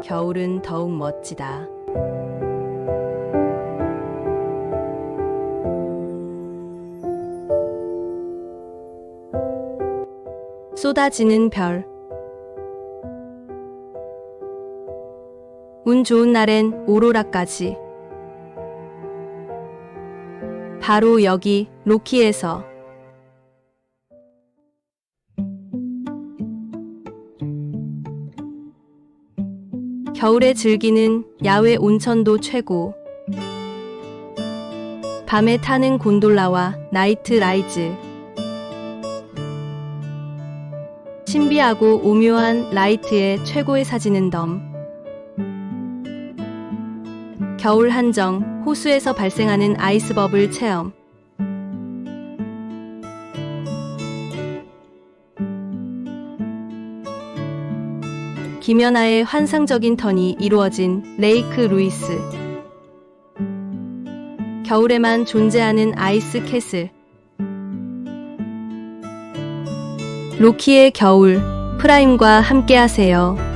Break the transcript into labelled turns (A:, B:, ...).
A: 겨울은 더욱 멋지다. 쏟아지는 별. 운 좋은 날엔 오로라까지. 바로 여기 로키에서 겨울에 즐기는 야외 온천도 최고. 밤에 타는 곤돌라와 나이트 라이즈. 신비하고 오묘한 라이트의 최고의 사진은 덤. 겨울 한정, 호수에서 발생하는 아이스버블 체험. 김연아의 환상적인 턴이 이루어진 레이크 루이스. 겨울에만 존재하는 아이스 캐슬. 로키의 겨울, 프라임과 함께하세요.